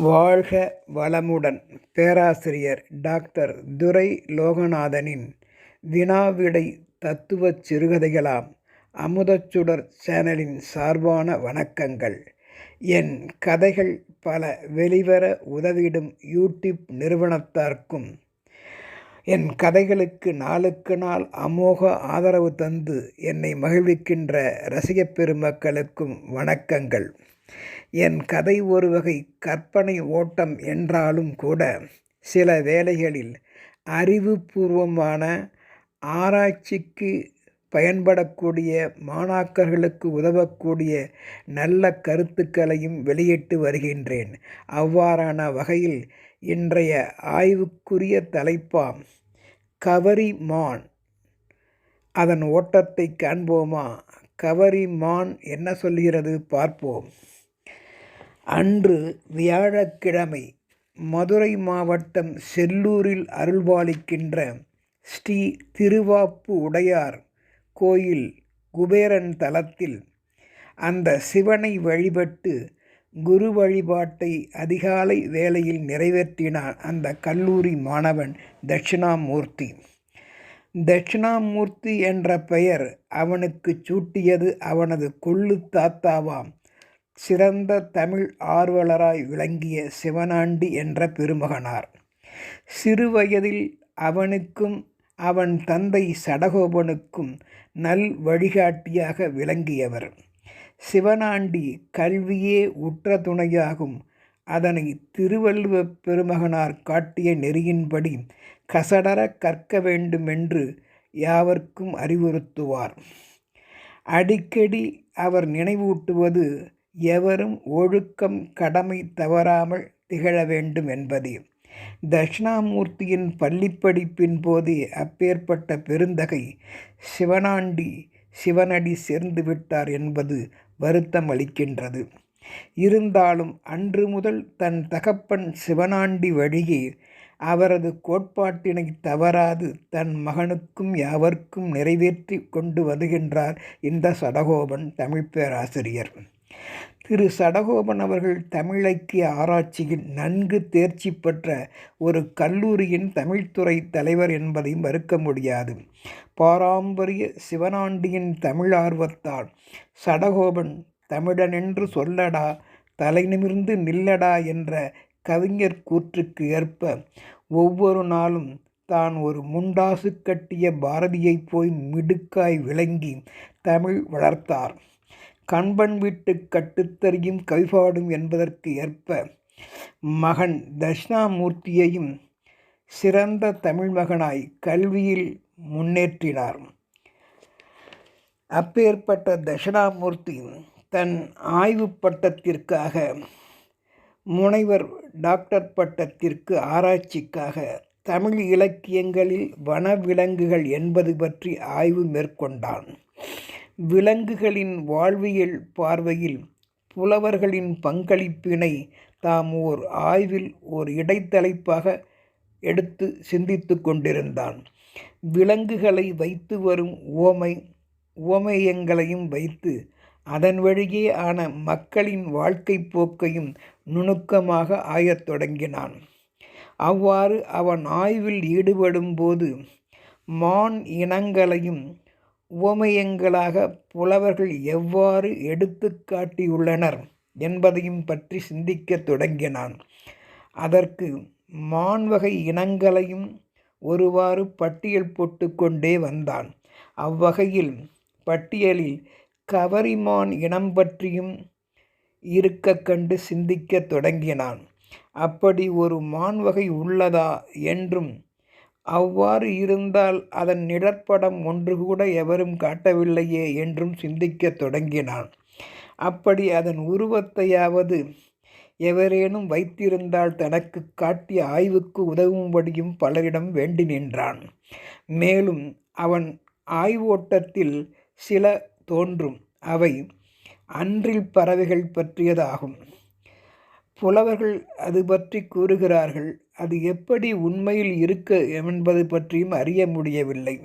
வாழ்க வளமுடன். பேராசிரியர் டாக்டர் துரை லோகநாதனின் வினாவிடை தத்துவச் சிறுகதைகளாம் அமுதச்சுடர் சேனலின் சார்பான வணக்கங்கள். என் கதைகள் பல வெளிவர உதவிடும் யூடியூப் நிறுவனத்தார்க்கும் என் கதைகளுக்கு நாளுக்கு நாள் அமோக ஆதரவு தந்து என்னை மகிழ்விக்கின்ற ரசிகப் பெருமக்களுக்கும் வணக்கங்கள். என் கதை ஒரு வகை கற்பனை ஓட்டம் என்றாலும் கூட சில வேளைகளில் அறிவுபூர்வமான ஆராய்ச்சிக்கு பயன்படக்கூடிய மாணாக்கர்களுக்கு உதவக்கூடிய நல்ல கருத்துக்களையும் வெளியிட்டு வருகின்றேன். அவ்வாறான வகையில் இன்றைய ஆய்வுக்குரிய தலைப்பாம் கவரி மான் அதன் ஓட்டத்தை காண்போமா? கவரி மான் என்ன சொல்கிறது பார்ப்போம். அன்று வியாழக்கிழமை மதுரை மாவட்டம் செல்லூரில் அருள்பாலிக்கின்ற ஸ்ரீ திருவாப்பு உடையார் கோயில் குபேரன் தலத்தில் அந்த சிவனை வழிபட்டு குரு வழிபாட்டை அதிகாலை வேளையில் நிறைவேற்றினான் அந்த கல்லூரி மாணவன் தட்சிணாமூர்த்தி. தட்சிணாமூர்த்தி என்ற பெயர் அவனுக்கு சூட்டியது அவனது கொள்ளு தாத்தாவாம். சிறந்த தமிழ் ஆர்வலராய் விளங்கிய சிவனாண்டி என்ற பெருமகனார். சிறுவயதில் அவனுக்கும் அவன் தந்தை சடகோபனுக்கும் நல் வழிகாட்டியாக விளங்கியவர். சிவனாண்டி கல்வியே உற்ற துணையாகும். அதனை திருவள்ளுவ பெருமகனார் காட்டிய நெறியின்படி கசடர கற்க வேண்டுமென்று யாவர்க்கும் அறிவுறுத்துவார். அடிக்கடி அவர் நினைவூட்டுவது எவரும் ஒழுக்கம் கடமை தவறாமல் திகழ வேண்டும் என்பதே தட்சிணாமூர்த்தியின் பள்ளிப்படிப்பின் போதே அப்பேற்பட்ட பெருந்தகை சிவனாண்டி சிவனடி சேர்ந்து விட்டார் என்பது வருத்தம் அளிக்கின்றது. இருந்தாலும் அன்று முதல் தன் தகப்பன் சிவனாண்டி வழியே அவரது கோட்பாட்டினை தவறாது தன் மகனுக்கும் யாவர்க்கும் நிறைவேற்றி கொண்டு வருகின்றார் இந்த சடகோபன் தமிழ் பேராசிரியர். திரு சடகோபன் அவர்கள் தமிழக்கிய ஆராய்ச்சியில் நன்கு தேர்ச்சி பெற்ற ஒரு கல்லூரியின் தமிழ்துறை தலைவர் என்பதையும் மறுக்க முடியாது. பாரம்பரிய சிவனாண்டியின் தமிழ் ஆர்வத்தால் சடகோபன் தமிழனென்று சொல்லடா தலை நிமிர்ந்து நில்லடா என்ற கவிஞர் கூற்றுக்கு ஏற்ப ஒவ்வொரு நாளும் தான் ஒரு முண்டாசு கட்டிய பாரதியைப் போய் மிடுக்காய் விளங்கி தமிழ் வளர்த்தார். கண்பன் விட்டு கட்டுத்தறியும் கவிபாடும் என்பதற்கு ஏற்ப மகன் தட்சிணாமூர்த்தியையும் சிறந்த தமிழ் மகனாய் கல்வியில் முன்னேற்றினார். அப்பேற்பட்ட தட்சிணாமூர்த்தி தன் ஆய்வு பட்டத்திற்காக முனைவர் டாக்டர் பட்டத்திற்கு ஆராய்ச்சிக்காக தமிழ் இலக்கியங்களில் வனவிலங்குகள் என்பது பற்றி ஆய்வு மேற்கொண்டான். விலங்குகளின் வாழ்வியல் பார்வையில் புலவர்களின் பங்களிப்பினை தாம் ஓர் ஆய்வில் ஓர் இடைத்தலைப்பாக எடுத்து சிந்தித்து கொண்டிருந்தான். விலங்குகளை வைத்து வரும் ஓமை ஓமையங்களையும் வைத்து அதன் வழியே ஆன மக்களின் வாழ்க்கை போக்கையும் நுணுக்கமாக ஆயத் தொடங்கினான். அவ்வாறு அவன் ஆய்வில் ஈடுபடும்போது மான் இனங்களையும் உவமயங்களாக புலவர்கள் எவ்வாறு எடுத்து காட்டியுள்ளனர் என்பதையும் பற்றி சிந்திக்கத் தொடங்கினான். அதற்கு மான்வகை இனங்களையும் ஒருவாறு பட்டியல் போட்டு கொண்டே வந்தான். அவ்வகையில் பட்டியலில் கவரிமான் இனம் பற்றியும் இருக்க கண்டு சிந்திக்கத் தொடங்கினான். அப்படி ஒரு மான்வகை உள்ளதா என்றும் அவ்வாறு இருந்தால் அதன் நிழற்படம் ஒன்று கூட எவரும் காட்டவில்லையே என்றும் சிந்திக்கத் தொடங்கினான். அப்படி அதன் உருவத்தையாவது எவரேனும் வைத்திருந்தால் தனக்கு காட்டிய ஆய்வுக்கு உதவும்படியும் பலரிடம் வேண்டி நின்றான். மேலும் அவன் ஆய்வோட்டத்தில் சில தோன்றும். அவை அன்றில் பறவைகள் பற்றியதாகும். புலவர்கள் அது பற்றி கூறுகிறார்கள். அது எப்படி உண்மையில் இருக்க என்பது பற்றியும் அறிய முடியவில்லை.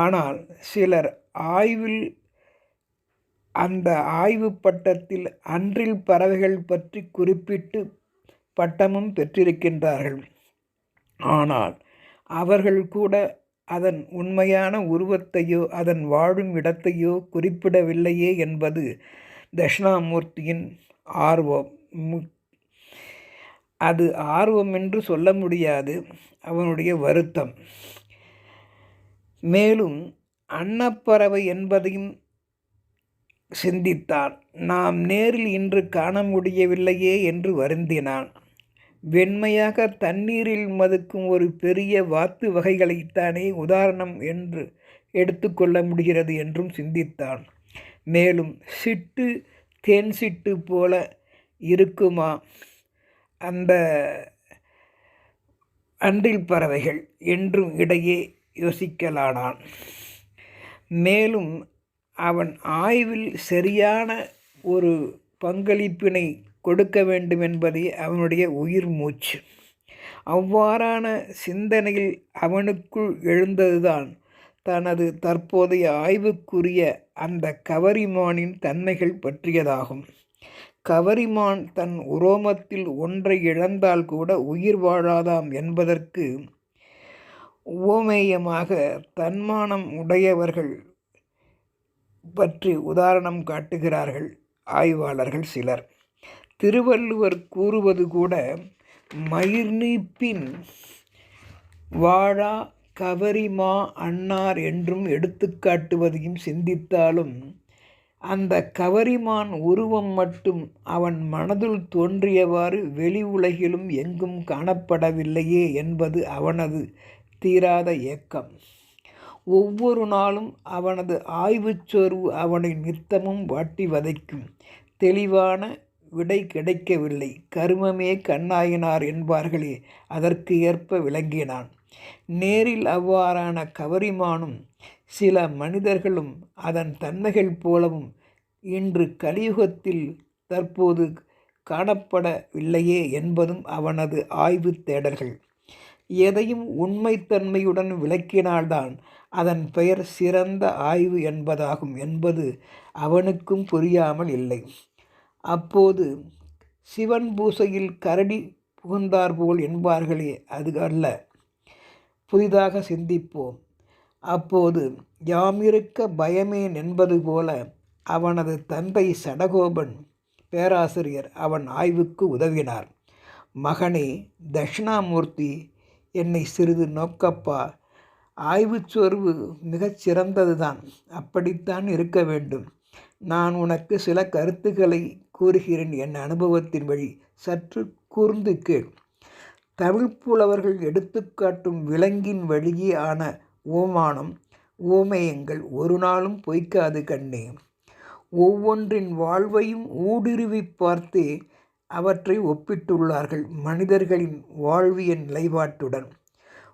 ஆனால் சிலர் ஆய்வில் அந்த ஆய்வு பட்டத்தில் அன்றில் பறவைகள் பற்றி குறிப்பிட்டு பட்டமும் பெற்றிருக்கின்றார்கள். ஆனால் அவர்கள் கூட அதன் உண்மையான உருவத்தையோ அதன் வாழும் இடத்தையோ குறிப்பிடவில்லையே என்பது தட்சிணாமூர்த்தியின் ஆர்வம். அது ஆர்வம் என்று சொல்ல முடியாது. அவனுடைய வருத்தம். மேலும் அன்னப்பறவை என்பதையும் சிந்தித்தான் நாம் நேரில் இன்று காண முடியவில்லையே என்று வருந்தினான். வெண்மையாக தண்ணீரில் மதுக்கும் ஒரு பெரிய வாத்து வகைகளைத்தானே உதாரணம் என்று எடுத்துக்கொள்ள முடிகிறது என்றும் சிந்தித்தான். மேலும் சிட்டு தேன் சிட்டு போல இருக்குமா? அந்த அன்றில் பறவைகள் என்றும் இடையே யோசிக்கலானான். மேலும் அவன் ஆய்வில் சரியான ஒரு பங்களிப்பினை கொடுக்க வேண்டும் என்பதே அவனுடைய உயிர் மூச்சு. அவ்வாறான சிந்தனையில் அவனுக்குள் எழுந்ததுதான் தனது தற்போதைய ஆய்வுக்குரிய அந்த கவரிமானின் தன்மைகள் பற்றியதாகும். கவரிமான் தன் உரோமத்தில் ஒன்றை இழந்தால் கூட உயிர் வாழாதாம் என்பதற்கு ஓமேயமாக தன்மானம் உடையவர்கள் பற்றி உதாரணம் காட்டுகிறார்கள் ஆய்வாளர்கள் சிலர். திருவள்ளுவர் கூறுவது கூட மயிர்நீப்பின் வாழா கவரிமா அன்னார் என்றும் எடுத்துக்காட்டுவதையும் சிந்தித்தாலும் அந்த கவரிமான் உருவம் மட்டும் அவன் மனதுள் தோன்றியவாறு வெளி உலகிலும் எங்கும் காணப்படவில்லையே என்பது அவனது தீராத ஏக்கம். ஒவ்வொரு நாளும் அவனது ஆய்வுச் சோர்வு அவனை நித்தமும் வாட்டி வதைக்கும். தெளிவான விடை கிடைக்கவில்லை. கருமமே கண்ணாயினார் என்பார்களே அதற்கு ஏற்ப விளங்கினான். நேரில் அவ்வாறான கவரிமானும் சில மனிதர்களும் அதன் தன்மைகள் போலவும் இன்று கலியுகத்தில் தற்போது காணப்படவில்லையே என்பதும் அவனது ஆய்வு தேடல்கள். எதையும் உண்மைத்தன்மையுடன் விளக்கினால்தான் அதன் பெயர் சிறந்த ஆய்வு என்பதாகும் என்பது அவனுக்கும் புரியாமல் இல்லை. அப்போது சிவன் பூசையில் கரடி புகுந்தார்போல் என்பார்களே அது அல்ல. புதிதாக சிந்திப்போம். அப்போது யாமிருக்க பயமேன் என்பது போல அவனது தந்தை சடகோபன் பேராசிரியர் அவன் ஆய்வுக்கு உதவினார். மகனே தட்சிணாமூர்த்தி என்னை சிறிது நோக்கப்பா. ஆய்வுச் சோர்வு மிகச் சிறந்ததுதான். அப்படித்தான் இருக்க வேண்டும். நான் உனக்கு சில கருத்துக்களை கூறுகிறேன் என் அனுபவத்தின் வழி. சற்று கூர்ந்து கேள். தமிழ் புலவர்கள் எடுத்துக்காட்டும் விலங்கின் வழியே ஆன ஓமானம் ஓமயங்கள் ஒரு நாளும் பொய்க்காது கண்ணே. ஒவ்வொன்றின் வாழ்வையும் ஊடுருவி பார்த்தே அவற்றை ஒப்பிட்டுள்ளார்கள் மனிதர்களின் வாழ்வியல் நிலைப்பாட்டுடன்.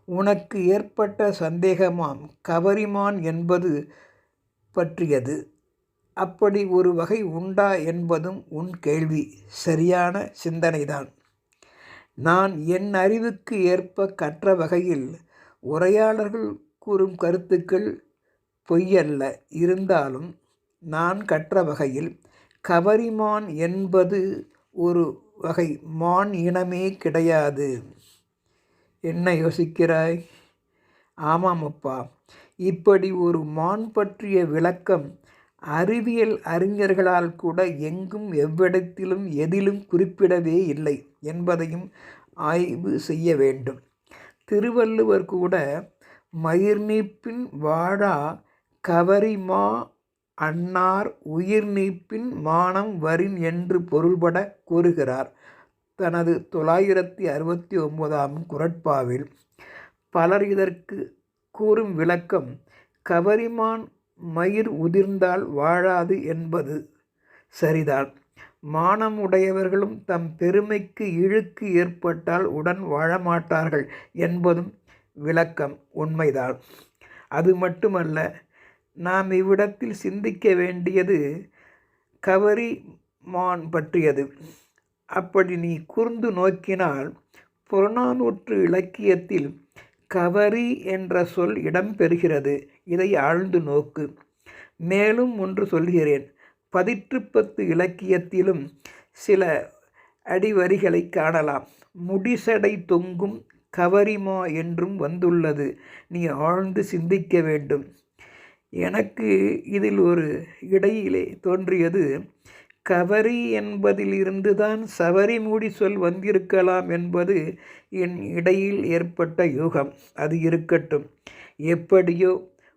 உனக்கு ஏற்பட்ட சந்தேகமாம் கவரிமான் என்பது பற்றியது. அப்படி ஒரு வகை உண்டா என்பதும் உன் கேள்வி. சரியான சிந்தனைதான். நான் என் அறிவுக்கு ஏற்ப கற்ற வகையில் உரையாளர்கள் கூறும் கருத்துக்கள் பொய்யல்ல. இருந்தாலும் நான் கற்ற வகையில் கவரிமான் என்பது ஒரு வகை மான் இனமே கிடையாது. என்ன யோசிக்கிறாய்? ஆமாம் அப்பா இப்படி ஒரு மான் பற்றிய விளக்கம் அறிவியல் அறிஞர்களால் கூட எங்கும் எவ்விடத்திலும் எதிலும் குறிப்பிடவே இல்லை என்பதையும் ஆய்வு செய்ய வேண்டும். திருவள்ளுவர் கூட மயிர் நீப்பின் வாழா கவரிமா அன்னார் உயிர் நீப்பின் மானம் வரின் என்று பொருள்பட கூறுகிறார். தனது தொள்ளாயிரத்தி அறுபத்தி ஒன்பதாம் குரட்பாவில் பலர் இதற்கு கூறும் விளக்கம் கவரிமான் மயிர் உதிர்ந்தால் வாழாது என்பது சரிதான். மானம் உடையவர்களும் தம் பெருமைக்கு இழுக்கு ஏற்பட்டால் உடன் வாழமாட்டார்கள் என்பதும் விளக்கம் உண்மைதான். அது மட்டுமல்ல நாம் இவ்விடத்தில் சிந்திக்க வேண்டியது கவரி மான் பற்றியது. அப்படி நீ கூர்ந்து நோக்கினால் புறநானூற்று இலக்கியத்தில் கவரி என்ற சொல் இடம்பெறுகிறது இதை ஆழ்ந்து நோக்கு. மேலும் ஒன்று சொல்கிறேன். பதிற்றுப்பத்து இலக்கியத்திலும் சில அடிவரிகளை காணலாம். முடிசடை தொங்கும் கவரிமா என்றும் வந்துள்ளது. நீ ஆழ்ந்து சிந்திக்க வேண்டும். எனக்கு இதில் ஒரு இடையிலே தோன்றியது. கவரி என்பதிலிருந்து தான் சவரி மூடி சொல் வந்திருக்கலாம் என்பது என் இடையில் ஏற்பட்ட யூகம். அது இருக்கட்டும். எப்படியோ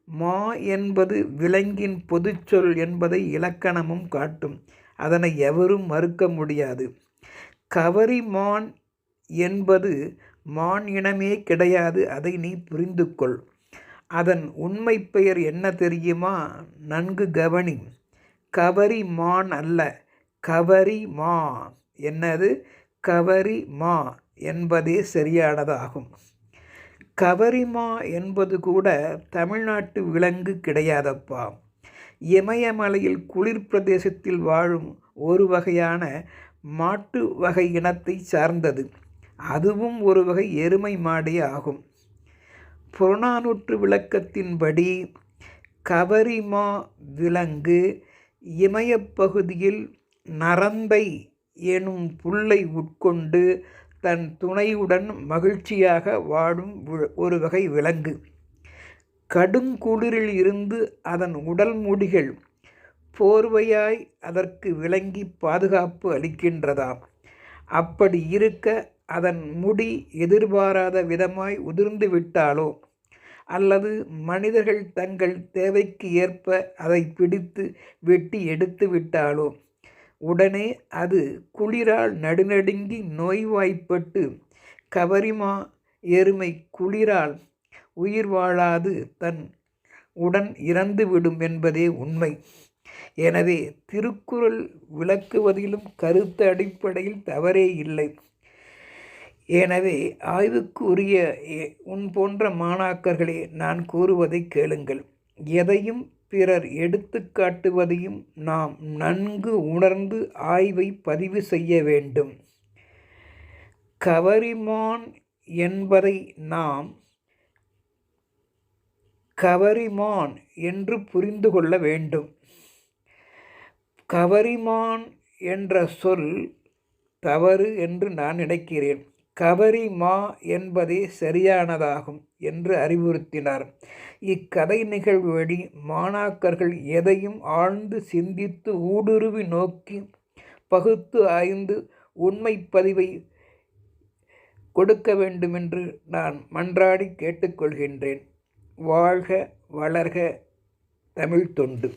மா என்பது விலங்கின் பொதுச்சொல் என்பதை இலக்கணமும் காட்டும். அதனை எவரும் மறுக்க முடியாது. கவரி மான் என்பது மான் இனமே கிடையாது அதை நீ புரிந்து கொள் அதன் உண்மை பெயர் என்ன தெரியுமா? நன்கு கவனி. கவரி மான் அல்ல கவரி மா. என்னது? கவரி மா என்பதே சரியானதாகும். கவரிமா என்பது கூட தமிழ்நாட்டு விலங்கு கிடையாதப்பா. இமயமலையில் குளிர் பிரதேசத்தில் வாழும் ஒரு வகையான மாட்டு வகை இனத்தை சார்ந்தது. அதுவும் ஒரு வகை எருமை மாடே ஆகும். புறநானூற்று விளக்கத்தின்படி கவரிமா விலங்கு இமயப்பகுதியில் நரம்பை எனும் புல்லை உட்கொண்டு தன் துணையுடன் மகிழ்ச்சியாக வாழும் ஒரு வகை விலங்கு. கடுங்குளிரில் இருந்து அதன் உடல் முடிகள் போர்வையாய் அதற்கு விளங்கி பாதுகாப்பு அளிக்கின்றதாம். அப்படி இருக்க அதன் முடி எதிர்பாராத விதமாய் உதிர்ந்து விட்டாலோ? அல்லது மனிதர்கள் தங்கள் தேவைக்கு ஏற்ப அதை பிடித்து வெட்டி எடுத்து விட்டாலோ? உடனே அது குளிரால் நடுநடுங்கி நோய்வாய்ப்பட்டு கவரிமா எருமை குளிரால் உயிர் வாழாது தன் உடன் இறந்துவிடும் என்பதே உண்மை. எனவே திருக்குறள் விளக்குவதிலும் கருத்து அடிப்படையில் தவறே இல்லை. எனவே ஆய்வுக்கு உரிய உன் போன்ற மாணாக்கர்களே நான் கூறுவதை கேளுங்கள். எதையும் பிறர் எடுத்து காட்டுவதையும் நாம் நன்கு உணர்ந்து ஆய்வை பதிவு செய்ய வேண்டும். கவரிமான் என்பதை நாம் கவரிமான் என்று புரிந்து கொள்ள வேண்டும். கவரிமான் என்ற சொல் தவறு என்று நான் நினைக்கிறேன். கவரி மா என்பதே சரியானதாகும் என்று அறிவுறுத்தினார். இக்கதை நிகழ்வு வழி மாணாக்கர்கள் எதையும் ஆழ்ந்து சிந்தித்து ஊடுருவி நோக்கி பகுத்து ஆய்ந்து உண்மை பதிவை கொடுக்க வேண்டுமென்று நான் மன்றாடி கேட்டுக்கொள்கின்றேன். வாழ்க வளர்க தமிழ் தொண்டு.